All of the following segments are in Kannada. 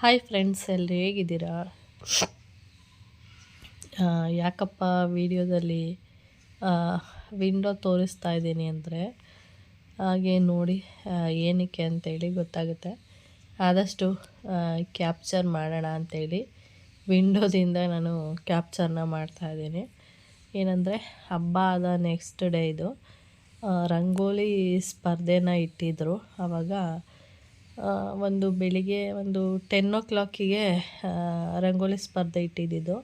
ಹಾಯ್ ಫ್ರೆಂಡ್ಸ್ ಎಲ್ಲರೂ ಹೇಗಿದ್ದೀರಾ? ಯಾಕಪ್ಪ ವಿಡಿಯೋದಲ್ಲಿ ವಿಂಡೋ ತೋರಿಸ್ತಾ ಇದ್ದೀನಿ ಅಂದರೆ, ಹಾಗೆ ನೋಡಿ ಏನಕ್ಕೆ ಅಂತೇಳಿ ಗೊತ್ತಾಗುತ್ತೆ. ಆದಷ್ಟು ಕ್ಯಾಪ್ಚರ್ ಮಾಡೋಣ ಅಂತೇಳಿ ವಿಂಡೋದಿಂದ ನಾನು ಕ್ಯಾಪ್ಚರ್ನ ಮಾಡ್ತಾ ಇದ್ದೀನಿ. ಏನಂದರೆ, ಹಬ್ಬ ಆದ ನೆಕ್ಸ್ಟ್ ಡೇ ಇದು. ರಂಗೋಲಿ ಸ್ಪರ್ಧೆನ ಇಟ್ಟಿದ್ದರು ಆವಾಗ ಒಂದು ಬೆಳಿಗ್ಗೆ ಒಂದು ಟೆನ್ ಓ ಕ್ಲಾಕಿಗೆ ರಂಗೋಲಿ ಸ್ಪರ್ಧೆ ಇಟ್ಟಿದ್ದಿದ್ದು.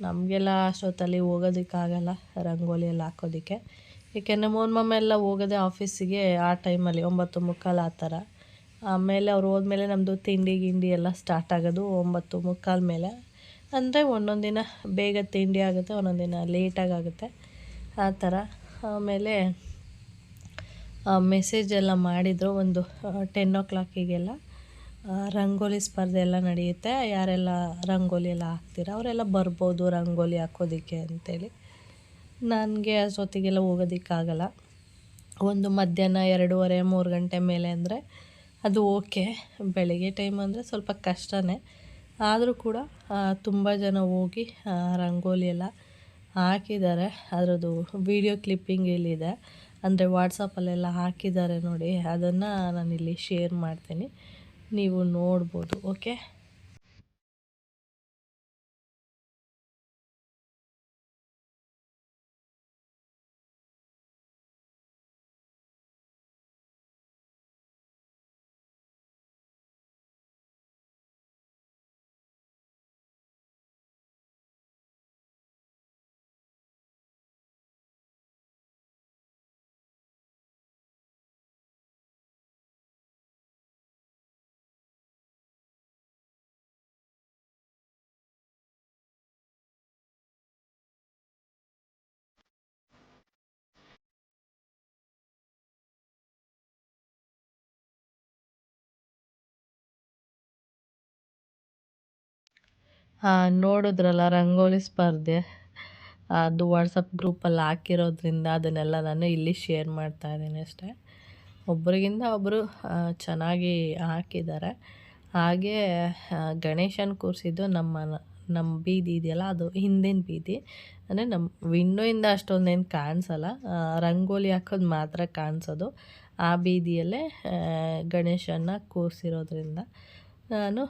ನಮಗೆಲ್ಲ ಅಷ್ಟೊತ್ತಲ್ಲಿ ಹೋಗೋದಕ್ಕಾಗಲ್ಲ ರಂಗೋಲಿ ಎಲ್ಲ ಹಾಕೋದಕ್ಕೆ ಏಕೆಂದರೆ ಮಮ್ಮ ಎಲ್ಲ ಹೋಗೋದೆ ಆಫೀಸಿಗೆ ಆ ಟೈಮಲ್ಲಿ ಒಂಬತ್ತು ಮುಕ್ಕಾಲು ಆ ಥರ. ಆಮೇಲೆ ಅವ್ರು ಹೋದ್ಮೇಲೆ ನಮ್ಮದು ತಿಂಡಿ ಗಿಂಡಿ ಎಲ್ಲ ಸ್ಟಾರ್ಟ್ ಆಗೋದು ಒಂಬತ್ತು ಮುಕ್ಕಾಲು ಮೇಲೆ. ಅಂದರೆ ಒಂದೊಂದು ದಿನ ಬೇಗ ತಿಂಡಿ ಆಗುತ್ತೆ, ಒಂದೊಂದು ದಿನ ಲೇಟಾಗಿ ಆಗುತ್ತೆ. ಆ ಥರ. ಆಮೇಲೆ ಮೆಸೇಜ್ ಎಲ್ಲ ಮಾಡಿದರು ಒಂದು ಟೆನ್ ಓ ಕ್ಲಾಕಿಗೆಲ್ಲ ರಂಗೋಲಿ ಸ್ಪರ್ಧೆ ಎಲ್ಲ ನಡೆಯುತ್ತೆ. ಯಾರೆಲ್ಲ ರಂಗೋಲಿ ಎಲ್ಲ ಹಾಕ್ತೀರ, ಅವರೆಲ್ಲ ಬರ್ಬೋದು ರಂಗೋಲಿ ಹಾಕೋದಕ್ಕೆ ಅಂತೇಳಿ. ನನಗೆ ಅಷ್ಟೊತ್ತಿಗೆಲ್ಲ ಹೋಗೋದಕ್ಕಾಗಲ್ಲ. ಒಂದು ಮಧ್ಯಾಹ್ನ ಎರಡೂವರೆ, ಮೂರು ಗಂಟೆ ಮೇಲೆ ಅಂದರೆ ಅದು ಓಕೆ. ಬೆಳಿಗ್ಗೆ ಟೈಮ್ ಅಂದರೆ ಸ್ವಲ್ಪ ಕಷ್ಟನೇ. ಆದರೂ ಕೂಡ ತುಂಬ ಜನ ಹೋಗಿ ರಂಗೋಲಿ ಎಲ್ಲ ಹಾಕಿದ್ದಾರೆ. ಅದರದ್ದು ವಿಡಿಯೋ ಕ್ಲಿಪ್ಪಿಂಗ್ ಇಲ್ಲಿದೆ. ಅಂದರೆ ವಾಟ್ಸಪ್ಪಲ್ಲೆಲ್ಲ ಹಾಕಿದ್ದಾರೆ ನೋಡಿ ಅದನ್ನು ನಾನಿಲ್ಲಿ ಶೇರ್ ಮಾಡ್ತೀನಿ. ನೀವು ನೋಡ್ಬೋದು ಓಕೆ ನೋಡಿದ್ರಲ್ಲ, ರಂಗೋಲಿ ಸ್ಪರ್ಧೆ. ಅದು ವಾಟ್ಸಪ್ ಗ್ರೂಪಲ್ಲಿ ಹಾಕಿರೋದ್ರಿಂದ ಅದನ್ನೆಲ್ಲ ನಾನು ಇಲ್ಲಿ ಶೇರ್ ಮಾಡ್ತಾ ಇದ್ದೀನಿ ಅಷ್ಟೇ. ಒಬ್ರಿಗಿಂತ ಒಬ್ಬರು ಚೆನ್ನಾಗಿ ಹಾಕಿದ್ದಾರೆ. ಹಾಗೆ ಗಣೇಶನ ಕೂರಿಸಿದ್ದು ನಮ್ಮ ನಮ್ಮ ಬೀದಿ ಇದೆಯಲ್ಲ, ಅದು ಹಿಂದಿನ ಬೀದಿ. ಅಂದರೆ ನಮ್ಮ ವಿಂಡೋಯಿಂದ ಅಷ್ಟೊಂದೇನು ಕಾಣಿಸಲ್ಲ. ರಂಗೋಲಿ ಹಾಕೋದು ಮಾತ್ರ ಕಾಣಿಸೋದು. ಆ ಬೀದಿಯಲ್ಲೇ ಗಣೇಶನ ಕೂರಿಸಿರೋದ್ರಿಂದ ನಾನು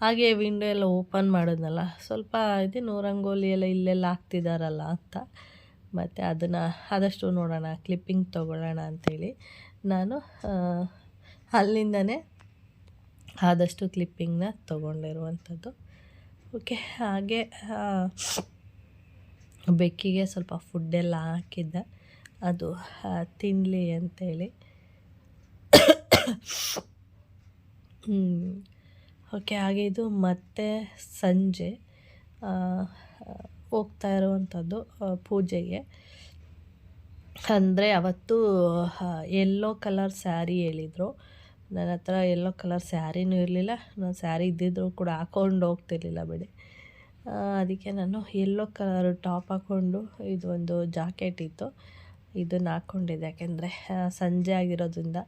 ಹಾಗೆ ವಿಂಡೋ ಎಲ್ಲ ಓಪನ್ ಮಾಡಿದ್ನಲ್ಲ, ಸ್ವಲ್ಪ ಇದು ರಂಗೋಲಿ ಎಲ್ಲ ಇಲ್ಲೆಲ್ಲ ಹಾಕ್ತಿದಾರಲ್ಲ ಅಂತ. ಮತ್ತು ಅದನ್ನು ಆದಷ್ಟು ನೋಡೋಣ ಕ್ಲಿಪ್ಪಿಂಗ್ ತೊಗೊಳ್ಳೋಣ ಅಂಥೇಳಿ ನಾನು ಅಲ್ಲಿಂದನೇ ಆದಷ್ಟು ಕ್ಲಿಪ್ಪಿಂಗ್ನ ತೊಗೊಂಡಿರುವಂಥದ್ದು. ಓಕೆ ಹಾಗೆ ಬೆಕ್ಕಿಗೆ ಸ್ವಲ್ಪ ಫುಡ್ಡೆಲ್ಲ ಹಾಕಿದ್ದೆ. ಅದು ತಿನ್ನಲಿ ಅಂತೇಳಿ. ಓಕೆ, ಹಾಗೆ ಇದು ಮತ್ತೆ ಸಂಜೆ ಹೋಗ್ತಾ ಇರುವಂಥದ್ದು ಪೂಜೆಗೆ. ಅಂದರೆ ಅವತ್ತು ಎಲ್ಲೋ ಕಲರ್ ಸ್ಯಾರಿ ಹೇಳಿದರು. ನನ್ನ ಹತ್ರ ಎಲ್ಲೋ ಕಲರ್ ಸ್ಯಾರಿನೂ ಇರಲಿಲ್ಲ, ನಾನು ಸ್ಯಾರಿ ಇದ್ದಿದ್ದರೂ ಕೂಡ ಹಾಕ್ಕೊಂಡು ಹೋಗ್ತಿರ್ಲಿಲ್ಲ ಬಿಡಿ. ಅದಕ್ಕೆ ನಾನು ಎಲ್ಲೋ ಕಲರ್ ಟಾಪ್ ಹಾಕ್ಕೊಂಡು ಇದೊಂದು ಜಾಕೆಟ್ ಇತ್ತು. ಇದನ್ನು ಹಾಕ್ಕೊಂಡಿದ್ದೆ ಯಾಕೆಂದರೆ ಸಂಜೆ ಆಗಿರೋದ್ರಿಂದ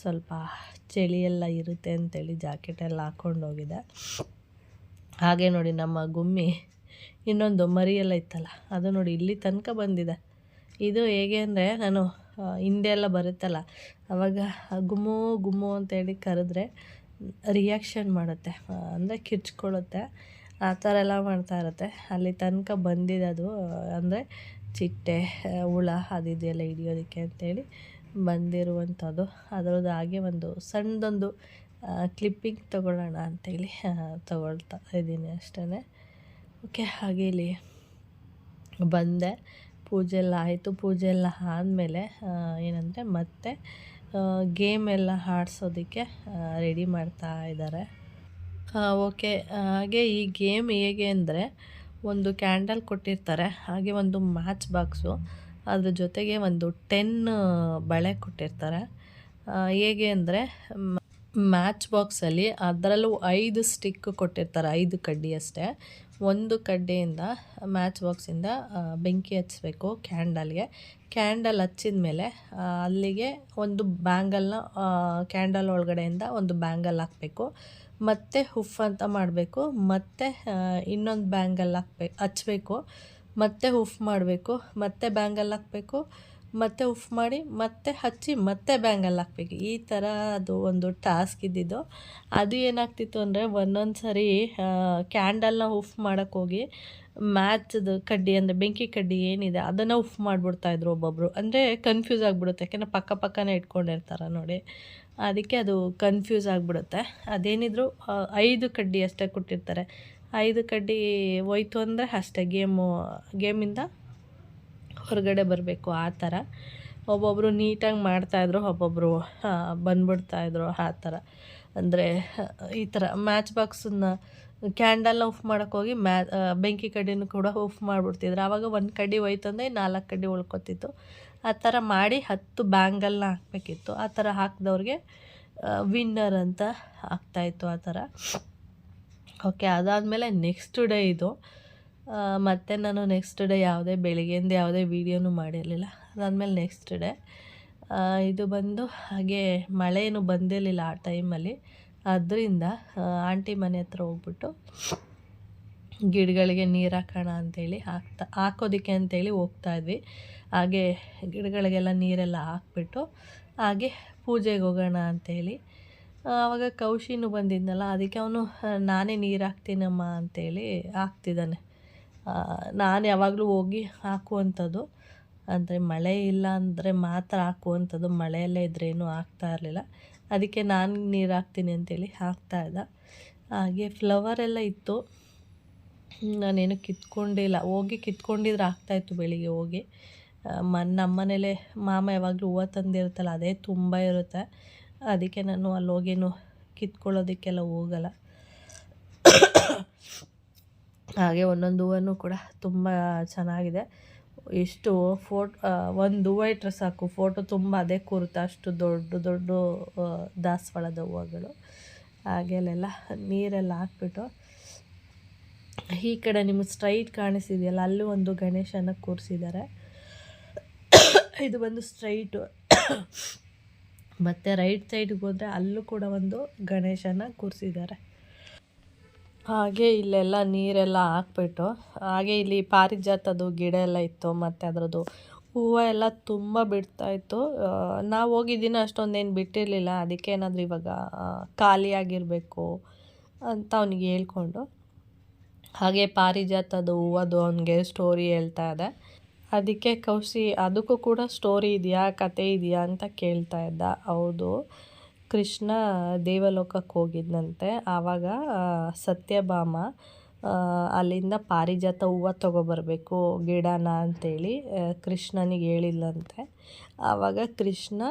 ಸ್ವಲ್ಪ ಚಳಿ ಎಲ್ಲ ಇರುತ್ತೆ ಅಂತೇಳಿ ಜಾಕೆಟೆಲ್ಲ ಹಾಕ್ಕೊಂಡು ಹೋಗಿದ್ದೆ. ಹಾಗೆ ನೋಡಿ ನಮ್ಮ ಗುಮ್ಮಿ ಇನ್ನೊಂದು ಮರಿಯೆಲ್ಲ ಇತ್ತಲ್ಲ, ಅದು ನೋಡಿ ಇಲ್ಲಿ ತನಕ ಬಂದಿದೆ. ಇದು ಹೇಗೆ ಅಂದರೆ, ನಾನು ಹಿಂದೆ ಎಲ್ಲ ಬರುತ್ತಲ್ಲ, ಅವಾಗ ಗುಮ್ಮು ಗುಮ್ಮು ಅಂತೇಳಿ ಕರೆದ್ರೆ ರಿಯಾಕ್ಷನ್ ಮಾಡುತ್ತೆ. ಅಂದರೆ ಕಿರ್ಚ್ಕೊಳ್ಳುತ್ತೆ. ಆ ಥರ ಎಲ್ಲ ಮಾಡ್ತಾ ಇರುತ್ತೆ. ಅಲ್ಲಿ ತನಕ ಬಂದಿದೆ ಅದು. ಅಂದರೆ ಚಿಟ್ಟೆ ಹುಳ ಹುಳ ಅದಿದೆಯಲ್ಲ ಹಿಡಿಯೋದಕ್ಕೆ ಅಂತೇಳಿ ಬಂದಿರುವಂಥದ್ದು. ಅದರದ್ದು ಹಾಗೆ ಒಂದು ಸಣ್ಣದೊಂದು ಕ್ಲಿಪ್ಪಿಂಗ್ ತೊಗೊಳ್ಳೋಣ ಅಂತೇಳಿ ತಗೊಳ್ತಾ ಇದ್ದೀನಿ ಅಷ್ಟೇ ಓಕೆ ಹಾಗೆ ಇಲ್ಲಿ ಬಂದೆ. ಪೂಜೆ ಎಲ್ಲ ಆಯಿತು. ಪೂಜೆ ಎಲ್ಲ ಆದಮೇಲೆ ಏನಂದರೆ ಮತ್ತೆ ಗೇಮ್ ಎಲ್ಲ ಆಡ್ಸೋದಕ್ಕೆ ರೆಡಿ ಮಾಡ್ತಾ ಇದ್ದಾರೆ. ಓಕೆ ಹಾಗೆ ಈ ಗೇಮ್ ಹೇಗೆ ಅಂದರೆ ಒಂದು ಕ್ಯಾಂಡಲ್ ಕೊಟ್ಟಿರ್ತಾರೆ, ಹಾಗೆ ಒಂದು ಮ್ಯಾಚ್ ಬಾಕ್ಸು. ಅದ್ರ ಜೊತೆಗೆ ಒಂದು ಟೆನ್ ಬಳೆ ಕೊಟ್ಟಿರ್ತಾರೆ. ಹೇಗೆ ಅಂದರೆ ಮ್ಯಾಚ್ ಬಾಕ್ಸಲ್ಲಿ ಅದರಲ್ಲೂ ಐದು ಸ್ಟಿಕ್ ಕೊಟ್ಟಿರ್ತಾರೆ, ಐದು ಕಡ್ಡಿ ಅಷ್ಟೇ. ಒಂದು ಕಡ್ಡಿಯಿಂದ ಮ್ಯಾಚ್ ಬಾಕ್ಸಿಂದ ಬೆಂಕಿ ಹಚ್ಚಬೇಕು ಕ್ಯಾಂಡಲ್ಗೆ. ಕ್ಯಾಂಡಲ್ ಹಚ್ಚಿದ ಮೇಲೆ ಅಲ್ಲಿಗೆ ಒಂದು ಬ್ಯಾಂಗಲ್ನ ಕ್ಯಾಂಡಲ್ ಒಳಗಡೆಯಿಂದ ಒಂದು ಬ್ಯಾಂಗಲ್ ಹಾಕಬೇಕು. ಮತ್ತು ಹುಫ್ ಅಂತ ಮಾಡಬೇಕು. ಮತ್ತೆ ಇನ್ನೊಂದು ಬ್ಯಾಂಗಲ್ ಹಾಕ್ಬೇಕು. ಹಚ್ಚಬೇಕು ಮತ್ತೆ ಹುಫ್ ಮಾಡಬೇಕು. ಮತ್ತೆ ಬ್ಯಾಂಗಲ್ ಹಾಕಬೇಕು. ಮತ್ತೆ ಉಫ್ ಮಾಡಿ, ಮತ್ತೆ ಹಚ್ಚಿ, ಮತ್ತೆ ಬ್ಯಾಂಗಲ್ ಹಾಕ್ಬೇಕು. ಈ ಥರ ಅದು ಒಂದು ಟಾಸ್ಕ್ ಇದ್ದಿದ್ದು. ಅದು ಏನಾಗ್ತಿತ್ತು ಅಂದರೆ ಒಂದೊಂದು ಸರಿ ಕ್ಯಾಂಡಲ್ನ ಉಫ್ ಮಾಡೋಕ್ಕೆ ಹೋಗಿ ಮ್ಯಾಚ್ದು ಕಡ್ಡಿ ಅಂದರೆ ಬೆಂಕಿ ಕಡ್ಡಿ ಏನಿದೆ, ಅದನ್ನು ಉಫ್ ಮಾಡಿಬಿಡ್ತಾಯಿದ್ರು ಒಬ್ಬೊಬ್ಬರು ಅಂದರೆ ಕನ್ಫ್ಯೂಸ್ ಆಗಿಬಿಡುತ್ತೆ. ಯಾಕೆಂದರೆ ಪಕ್ಕ ಪಕ್ಕನೇ ಇಟ್ಕೊಂಡಿರ್ತಾರೆ ನೋಡಿ. ಅದಕ್ಕೆ ಅದು ಕನ್ಫ್ಯೂಸ್ ಆಗಿಬಿಡುತ್ತೆ. ಅದೇನಿದ್ರು ಐದು ಕಡ್ಡಿ ಅಷ್ಟೇ ಕೊಟ್ಟಿರ್ತಾರೆ. ಐದು ಕಡ್ಡಿ ಹೋಯ್ತು ಅಂದರೆ ಅಷ್ಟೇ ಗೇಮು, ಗೇಮಿಂದ ಹೊರಗಡೆ ಬರಬೇಕು ಆ ಥರ. ಒಬ್ಬೊಬ್ಬರು ನೀಟಾಗಿ ಮಾಡ್ತಾಯಿದ್ರು ಒಬ್ಬೊಬ್ಬರು ಬಂದ್ಬಿಡ್ತಾಯಿದ್ರು ಆ ಥರ. ಅಂದರೆ, ಈ ಥರ ಮ್ಯಾಚ್ ಬಾಕ್ಸನ್ನ ಕ್ಯಾಂಡಲ್ನ ಉಫ್ ಮಾಡೋಕ್ಕೋಗಿ ಮ್ಯಾ ಬೆಂಕಿ ಕಡ್ಡಿನೂ ಕೂಡ ಉಫ್ ಮಾಡಿಬಿಡ್ತಿದ್ರು. ಆವಾಗ ಒಂದು ಕಡ್ಡಿ ಹೋಯ್ತು ಅಂದರೆ ನಾಲ್ಕು ಕಡ್ಡಿ ಉಳ್ಕೊತಿತ್ತು. ಆ ಥರ ಮಾಡಿ ಹತ್ತು ಬ್ಯಾಂಗಲ್ನ ಹಾಕಬೇಕಿತ್ತು. ಆ ಥರ ಹಾಕಿದವ್ರಿಗೆ ವಿನ್ನರ್ ಅಂತ ಆಗ್ತಾಯಿತ್ತು ಆ ಥರ. ಓಕೆ ಅದಾದಮೇಲೆ ನೆಕ್ಸ್ಟ್ ಡೇ ಇದು. ಮತ್ತು ನಾನು ನೆಕ್ಸ್ಟ್ ಡೇ ಯಾವುದೇ ಬೆಳಿಗ್ಗೆಯಿಂದ ಯಾವುದೇ ವೀಡಿಯೋನು ಮಾಡಿರಲಿಲ್ಲ. ಅದಾದಮೇಲೆ ನೆಕ್ಸ್ಟ್ ಡೇ ಇದು ಬಂದು ಹಾಗೆ ಮಳೆ ಏನು ಬಂದಿರಲಿಲ್ಲ ಆ ಟೈಮಲ್ಲಿ ಅದರಿಂದ ಆಂಟಿ ಮನೆ ಹತ್ರ ಹೋಗ್ಬಿಟ್ಟು ಗಿಡಗಳಿಗೆ ನೀರು ಹಾಕೋಣ ಅಂತೇಳಿ ಹಾಕ್ತಾ, ಹಾಕೋದಕ್ಕೆ ಹೋಗ್ತಾ ಇದ್ವಿ. ಹಾಗೆ ಗಿಡಗಳಿಗೆಲ್ಲ ನೀರೆಲ್ಲ ಹಾಕ್ಬಿಟ್ಟು ಹಾಗೆ ಪೂಜೆಗೆ ಹೋಗೋಣ ಅಂತೇಳಿ. ಆವಾಗ ಕೌಶಿನೂ ಬಂದಿದ್ನಲ್ಲ, ಅದಕ್ಕೆ ಅವನು ನಾನೇ ನೀರು ಹಾಕ್ತೀನಮ್ಮ ಅಂತೇಳಿ ಹಾಕ್ತಿದ್ದಾನೆ. ನಾನು ಯಾವಾಗಲೂ ಹೋಗಿ ಹಾಕುವಂಥದ್ದು. ಅಂದರೆ ಮಳೆ ಇಲ್ಲ ಅಂದರೆ ಮಾತ್ರ ಹಾಕುವಂಥದ್ದು. ಮಳೆಯಲ್ಲೇ ಇದ್ರೇನು ಹಾಕ್ತಾ ಇರಲಿಲ್ಲ. ಅದಕ್ಕೆ ನಾನು ನೀರು ಹಾಕ್ತೀನಿ ಅಂತೇಳಿ ಹಾಕ್ತಾ ಇದ್ದ. ಹಾಗೆ ಫ್ಲವರ್ ಎಲ್ಲ ಇತ್ತು. ನಾನೇನು ಕಿತ್ಕೊಂಡಿಲ್ಲ ಹೋಗಿ ಕಿತ್ಕೊಂಡಿದ್ರೆ ಆಗ್ತಾಯಿತ್ತು ಬೆಳಿಗ್ಗೆ ಹೋಗಿ. ಮ ಮನ್ ನಮ್ಮನೇಲೆ ಮಾಮ ಯಾವಾಗಲೂ ಹೂವು ತಂದಿರುತ್ತಲ್ಲ ಅದೇ ತುಂಬ ಇರುತ್ತೆ. ಅದಕ್ಕೆ ನಾನು ಅಲ್ಲಿ ಹೋಗೇನು ಕಿತ್ಕೊಳ್ಳೋದಕ್ಕೆಲ್ಲ ಹೋಗಲ್ಲ. ಹಾಗೆ ಒಂದೊಂದು ಹೂವನು ಕೂಡ ತುಂಬ ಚೆನ್ನಾಗಿದೆ. ಎಷ್ಟು ಫೋಟೋ ಒಂದು ಹೂವು ಇಟ್ಟರೆ ಸಾಕು. ಫೋಟೋ ತುಂಬ ಅದೇ ಕೂರುತ್ತೆ, ಅಷ್ಟು ದೊಡ್ಡ ದೊಡ್ಡ ದಾಸವಾಳದ ಹೂವುಗಳು. ಹಾಗೆ ಅಲ್ಲೆಲ್ಲ ನೀರೆಲ್ಲ ಹಾಕ್ಬಿಟ್ಟು ಈ ಕಡೆ ನಿಮಗೆ ಸ್ಟ್ರೈಟ್ ಕಾಣಿಸಿದೆಯಲ್ಲ, ಅಲ್ಲೂ ಒಂದು ಗಣೇಶನ ಕೂರಿಸಿದ್ದಾರೆ. ಇದು ಬಂದು ಸ್ಟ್ರೈಟು. ಮತ್ತು ರೈಟ್ ಸೈಡ್ಗೆ ಹೋದರೆ ಅಲ್ಲೂ ಕೂಡ ಒಂದು ಗಣೇಶನ ಕೂರಿಸಿದ್ದಾರೆ. ಹಾಗೆ ಇಲ್ಲೆಲ್ಲ ನೀರೆಲ್ಲ ಹಾಕ್ಬಿಟ್ಟು, ಹಾಗೆ ಇಲ್ಲಿ ಪಾರಿಜಾತದ್ದು ಗಿಡ ಎಲ್ಲ ಇತ್ತು, ಮತ್ತು ಅದರದ್ದು ಹೂವು ಎಲ್ಲ ತುಂಬ ಬಿಡ್ತಾ ಇತ್ತು. ನಾವು ಹೋಗಿದ್ದೀನಿ ಅಷ್ಟೊಂದೇನು ಬಿಟ್ಟಿರಲಿಲ್ಲ, ಅದಕ್ಕೆ ಏನಾದರೂ ಇವಾಗ ಖಾಲಿಯಾಗಿರಬೇಕು ಅಂತ ಅವನಿಗೆ ಹೇಳ್ಕೊಂಡು. ಹಾಗೆ ಪಾರಿಜಾತದ ಹೂವದು ಅವನಿಗೆ ಸ್ಟೋರಿ ಹೇಳ್ತಾ ಇದೆ. ಅದಕ್ಕೆ ಕೌಶಿ, ಅದಕ್ಕೂ ಕೂಡ ಸ್ಟೋರಿ ಇದೆಯಾ, ಕತೆ ಇದೆಯಾ? ಅಂತ ಕೇಳ್ತಾ ಇದ್ದ. ಹೌದು, ಕೃಷ್ಣ ದೇವಲೋಕಕ್ಕೆ ಹೋಗಿದ್ದಂತೆ ಆವಾಗ ಸತ್ಯಭಾಮ ಅಲ್ಲಿಂದ ಪಾರಿಜಾತ ಹೂವು ತೊಗೊಬರ್ಬೇಕು, ಗಿಡನ ಅಂತೇಳಿ ಕೃಷ್ಣನಿಗೆ ಹೇಳಿಲ್ಲಂತೆ ಆವಾಗ ಕೃಷ್ಣ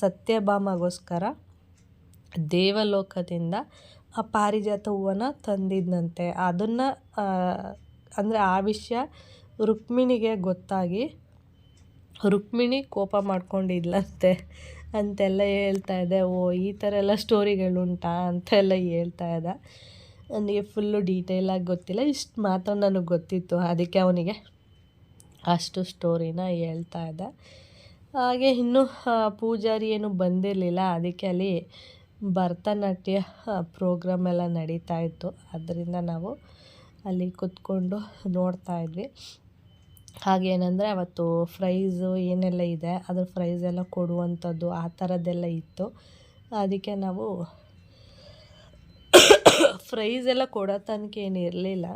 ಸತ್ಯಭಾಮಗೋಸ್ಕರ ದೇವಲೋಕದಿಂದ ಪಾರಿಜಾತ ಹೂವನ್ನು ತಂದಿದ್ನಂತೆ. ಅದನ್ನು ಅಂದರೆ ಆ ವಿಷಯ ರುಕ್ಮಿಣಿಗೆ ಗೊತ್ತಾಗಿ, ರುಕ್ಮಿಣಿ ಕೋಪ ಮಾಡ್ಕೊಂಡಿದ್ಲಂತೆ ಅಂತೆಲ್ಲ ಹೇಳ್ತಾ ಇದೆ. ಓ, ಈ ಥರ ಎಲ್ಲ ಸ್ಟೋರಿಗಳುಂಟಾ ಅಂತೆಲ್ಲ ಹೇಳ್ತಾ ಇದ್ದ. ನನಗೆ ಫುಲ್ಲು ಡೀಟೇಲಾಗಿ ಗೊತ್ತಿಲ್ಲ, ಇಷ್ಟು ಮಾತ್ರ ನನಗೆ ಗೊತ್ತಿತ್ತು. ಅದಕ್ಕೆ ಅವನಿಗೆ ಅಷ್ಟು ಸ್ಟೋರಿನ ಹೇಳ್ತಾ ಇದ್ದ. ಹಾಗೆ ಇನ್ನೂ ಪೂಜಾರಿ ಏನು ಬಂದಿರಲಿಲ್ಲ, ಅದಕ್ಕೆ ಅಲ್ಲಿ ಭರತನಾಟ್ಯ ಪ್ರೋಗ್ರಾಮ್ ಎಲ್ಲ ನಡೀತಾ ಇತ್ತು. ಅದರಿಂದ ನಾವು ಅಲ್ಲಿ ಕೂತ್ಕೊಂಡು ನೋಡ್ತಾ ಇದ್ವಿ. ಹಾಗೇನಂದರೆ ಅವತ್ತು ಫ್ರೈಝು ಏನೆಲ್ಲ ಇದೆ, ಅದ್ರ ಫ್ರೈಸ್ ಎಲ್ಲ ಕೊಡುವಂಥದ್ದು ಆ ಥರದ್ದೆಲ್ಲ ಇತ್ತು. ಅದಕ್ಕೆ ನಾವು ಫ್ರೈಸ್ ಎಲ್ಲ ಕೊಡೋ ತನಕ ಏನು ಇರಲಿಲ್ಲ.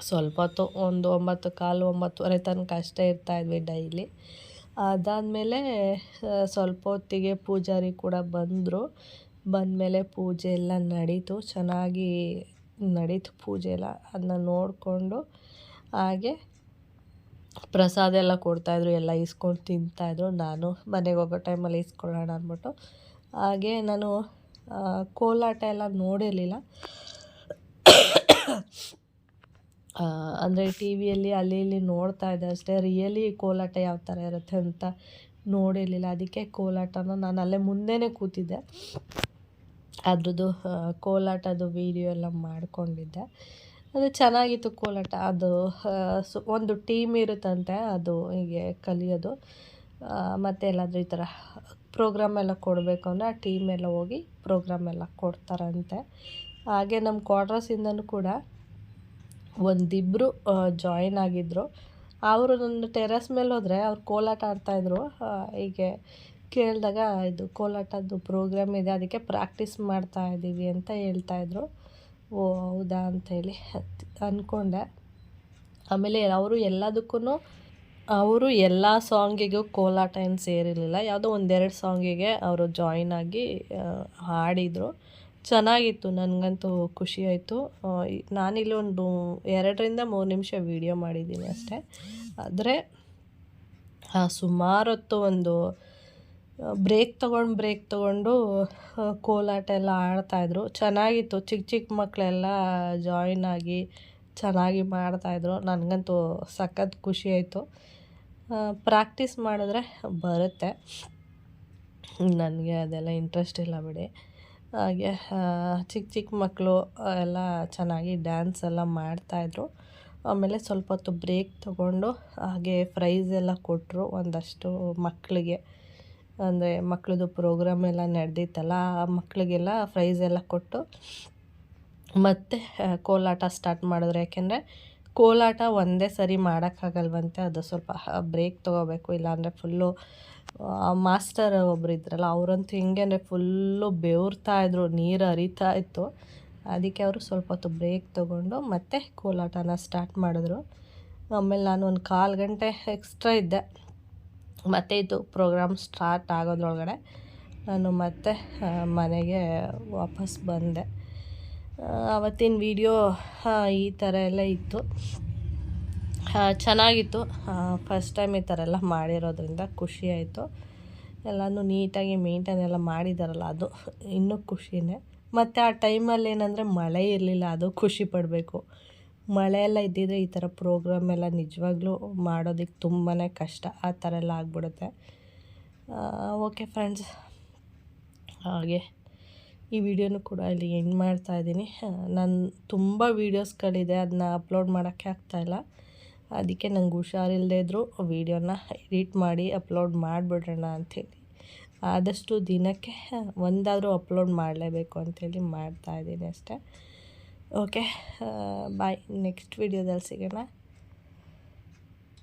ಸ್ವಲ್ಪ ಹೊತ್ತು, ಒಂದು ಒಂಬತ್ತು, ಕಾಲು ಒಂಬತ್ತುವರೆ ತನಕ ಅಷ್ಟೇ ಇರ್ತಾಯಿದ್ವಿ ಡೈಲಿ. ಅದಾದಮೇಲೆ ಸ್ವಲ್ಪ ಹೊತ್ತಿಗೆ ಪೂಜಾರಿ ಕೂಡ ಬಂದರು. ಬಂದಮೇಲೆ ಪೂಜೆ ಎಲ್ಲ ನಡೀತು. ಚೆನ್ನಾಗಿ ನಡೀತು ಪೂಜೆ ಎಲ್ಲ. ಅದನ್ನ ನೋಡಿಕೊಂಡು ಹಾಗೆ ಪ್ರಸಾದ ಎಲ್ಲ ಕೊಡ್ತಾಯಿದ್ರು ಎಲ್ಲ ಇಸ್ಕೊಂಡು ತಿಂತಾಯಿದ್ರು ನಾನು ಮನೆಗೆ ಹೋಗೋ ಟೈಮಲ್ಲಿ ಇಸ್ಕೊಳ್ಳೋಣ ಅಂದ್ಬಿಟ್ಟು. ಹಾಗೆ ನಾನು ಕೋಲಾಟ ಎಲ್ಲ ನೋಡಿರಲಿಲ್ಲ. ಅಂದರೆ ಟಿ ವಿಯಲ್ಲಿ ಅಲ್ಲಿ ಇಲ್ಲಿ ನೋಡ್ತಾ ಇದ್ದೆ ಅಷ್ಟೇ. ರಿಯಲಿ ಕೋಲಾಟ ಯಾವ ಥರ ಇರುತ್ತೆ ಅಂತ ನೋಡಿರಲಿಲ್ಲ. ಅದಕ್ಕೆ ಕೋಲಾಟನ ನಾನು ಅಲ್ಲೇ ಮುಂದೆನೇ ಕೂತಿದ್ದೆ. ಅದ್ರದ್ದು ಕೋಲಾಟದ ವೀಡಿಯೋ ಎಲ್ಲ ಮಾಡಿಕೊಂಡಿದ್ದೆ. ಅದು ಚೆನ್ನಾಗಿತ್ತು ಕೋಲಾಟ. ಅದು ಒಂದು ಟೀಮ್ ಇರುತ್ತಂತೆ, ಅದು ಹೀಗೆ ಕಲಿಯೋದು. ಮತ್ತು ಎಲ್ಲಾದರೂ ಈ ಥರ ಪ್ರೋಗ್ರಾಮ್ ಎಲ್ಲ ಕೊಡಬೇಕು ಅಂದರೆ ಆ ಟೀಮ್ ಎಲ್ಲ ಹೋಗಿ ಪ್ರೋಗ್ರಾಮ್ ಎಲ್ಲ ಕೊಡ್ತಾರಂತೆ. ಹಾಗೆ ನಮ್ಮ ಕ್ವಾರ್ಟರ್ಸಿಂದನೂ ಕೂಡ ಒಂದಿಬ್ಬರು ಜಾಯಿನ್ ಆಗಿದ್ದರು ಅವರು ನನ್ನ ಟೆರೆಸ್ ಮೇಲೆ ಹೋದರೆ ಅವ್ರು ಕೋಲಾಟ ಆಡ್ತಾಯಿದ್ರು ಹೀಗೆ ಕೇಳಿದಾಗ ಇದು ಕೋಲಾಟದ್ದು ಪ್ರೋಗ್ರಾಮ್ ಇದೆ, ಅದಕ್ಕೆ ಪ್ರಾಕ್ಟೀಸ್ ಮಾಡ್ತಾ ಇದ್ದೀವಿ ಅಂತ ಹೇಳ್ತಾಯಿದ್ರು ಓ, ಹೌದಾ ಅಂಥೇಳಿ ಅಂದ್ಕೊಂಡೆ ಆಮೇಲೆ ಅವರು ಎಲ್ಲದಕ್ಕೂ ಅವರು ಎಲ್ಲ ಸಾಂಗಿಗೂ ಕೋಲಾಟ ಏನು ಸೇರಿರಲಿಲ್ಲ. ಯಾವುದೋ ಒಂದೆರಡು ಸಾಂಗಿಗೆ ಅವರು ಜಾಯಿನ್ ಆಗಿ ಹಾಡಿದರು. ಚೆನ್ನಾಗಿತ್ತು, ನನಗಂತೂ ಖುಷಿ ಆಯಿತು. ನಾನಿಲ್ಲಿ ಒಂದು ಎರಡರಿಂದ ಮೂರು ನಿಮಿಷ ವೀಡಿಯೋ ಮಾಡಿದ್ದೀನಿ ಅಷ್ಟೇ. ಆದರೆ ಸುಮಾರು ಹೊತ್ತು ಒಂದು ಬ್ರೇಕ್ ತೊಗೊಂಡು ಬ್ರೇಕ್ ತೊಗೊಂಡು ಕೋಲಾಟ ಎಲ್ಲ ಆಡ್ತಾಯಿದ್ರು ಚೆನ್ನಾಗಿತ್ತು. ಚಿಕ್ಕ ಚಿಕ್ಕ ಮಕ್ಕಳೆಲ್ಲ ಜಾಯಿನ್ ಆಗಿ ಚೆನ್ನಾಗಿ ಮಾಡ್ತಾಯಿದ್ರು ನನಗಂತೂ ಸಖತ್ ಖುಷಿ ಆಯಿತು. ಪ್ರಾಕ್ಟೀಸ್ ಮಾಡಿದ್ರೆ ಬರುತ್ತೆ. ನನಗೆ ಅದೆಲ್ಲ ಇಂಟ್ರೆಸ್ಟ್ ಇಲ್ಲ ಬಿಡಿ. ಹಾಗೆ ಚಿಕ್ಕ ಚಿಕ್ಕ ಮಕ್ಕಳು ಎಲ್ಲ ಚೆನ್ನಾಗಿ ಡ್ಯಾನ್ಸ್ ಎಲ್ಲ ಮಾಡ್ತಾಯಿದ್ರು. ಆಮೇಲೆ ಸ್ವಲ್ಪ ಹೊತ್ತು ಬ್ರೇಕ್ ತೊಗೊಂಡು ಹಾಗೆ ಪ್ರೈಸ್ ಎಲ್ಲ ಕೊಟ್ಟರು ಒಂದಷ್ಟು ಮಕ್ಕಳಿಗೆ. ಅಂದರೆ ಮಕ್ಕಳದು ಪ್ರೋಗ್ರಾಮ್ ಎಲ್ಲ ನಡೆದಿತ್ತಲ್ಲ, ಆ ಮಕ್ಕಳಿಗೆಲ್ಲ ಪ್ರೈಸ್ ಎಲ್ಲ ಕೊಟ್ಟು ಮತ್ತೆ ಕೋಲಾಟ ಸ್ಟಾರ್ಟ್ ಮಾಡಿದ್ರು. ಯಾಕೆಂದರೆ ಕೋಲಾಟ ಒಂದೇ ಸರಿ ಮಾಡೋಕ್ಕಾಗಲ್ವಂತೆ, ಅದು ಸ್ವಲ್ಪ ಬ್ರೇಕ್ ತೊಗೋಬೇಕು, ಇಲ್ಲಾಂದರೆ ಫುಲ್ಲು ಮಾಸ್ಟರ್ ಒಬ್ರು ಇದ್ರಲ್ಲ, ಅವರಂತೂ ಹೆಂಗೆ ಅಂದರೆ ಫುಲ್ಲು ಬೆವರ್ತಾ ಇದ್ರು, ನೀರು ಹರಿತಾ ಇತ್ತು. ಅದಕ್ಕೆ ಅವರು ಸ್ವಲ್ಪ ಹೊತ್ತು ಬ್ರೇಕ್ ತೊಗೊಂಡು ಮತ್ತೆ ಕೋಲಾಟನ ಸ್ಟಾರ್ಟ್ ಮಾಡಿದ್ರು. ಆಮೇಲೆ ನಾನು ಒಂದು ಕಾಲು ಗಂಟೆ ಎಕ್ಸ್ಟ್ರಾ ಇದ್ದೆ. ಮತ್ತೆ ಇದು ಪ್ರೋಗ್ರಾಮ್ ಸ್ಟಾರ್ಟ್ ಆಗೋದ್ರೊಳಗಡೆ ನಾನು ಮತ್ತೆ ಮನೆಗೆ ವಾಪಸ್ ಬಂದೆ. ಆವತ್ತಿನ ವಿಡಿಯೋ ಈ ಥರ ಎಲ್ಲ ಇತ್ತು. ಚೆನ್ನಾಗಿತ್ತು. ಫಸ್ಟ್ ಟೈಮ್ ಈ ಥರ ಎಲ್ಲ ಮಾಡಿರೋದ್ರಿಂದ ಖುಷಿ ಆಯಿತು. ಎಲ್ಲನೂ ನೀಟಾಗಿ ಮೇಂಟೈನ್ ಎಲ್ಲ ಮಾಡಿದಾರಲ್ಲ, ಅದು ಇನ್ನೂ ಖುಷಿನೇ. ಮತ್ತು ಆ ಟೈಮಲ್ಲಿ ಏನಂದರೆ ಮಳೆ ಇರಲಿಲ್ಲ, ಅದು ಖುಷಿ ಪಡಬೇಕು. ಮಳೆ ಎಲ್ಲ ಇದ್ದಿದ್ರೆ ಈ ಥರ ಪ್ರೋಗ್ರಾಮ್ ಎಲ್ಲ ನಿಜವಾಗ್ಲೂ ಮಾಡೋದಕ್ಕೆ ತುಂಬಾ ಕಷ್ಟ. ಆ ಥರ ಎಲ್ಲ ಆಗ್ಬಿಡುತ್ತೆ. ಓಕೆ ಫ್ರೆಂಡ್ಸ್ ಹಾಗೆ ಈ ವಿಡಿಯೋನು ಕೂಡ ಇಲ್ಲಿ ಎಂಡ್ ಮಾಡ್ತಾ ಇದ್ದೀನಿ. ನಾನು ತುಂಬ ವೀಡಿಯೋಸ್ಗಳಿದೆ ಅದನ್ನ ಅಪ್ಲೋಡ್ ಮಾಡೋಕ್ಕೆ ಆಗ್ತಾಯಿಲ್ಲ ಅದಕ್ಕೆ ನಂಗೆ ಹುಷಾರಿಲ್ಲದೆ ಇದ್ದರೂ ವೀಡಿಯೋನ ಎಡಿಟ್ ಮಾಡಿ ಅಪ್ಲೋಡ್ ಮಾಡಿಬಿಡೋಣ ಅಂಥೇಳಿ. ಆದಷ್ಟು ದಿನಕ್ಕೆ ಒಂದಾದರೂ ಅಪ್ಲೋಡ್ ಮಾಡಲೇಬೇಕು ಅಂಥೇಳಿ ಮಾಡ್ತಾಯಿದ್ದೀನಿ ಅಷ್ಟೇ. Okay bye. ನೆಕ್ಸ್ಟ್ ವೀಡಿಯೋದಲ್ಲಿ ಸಿಗೋಣ.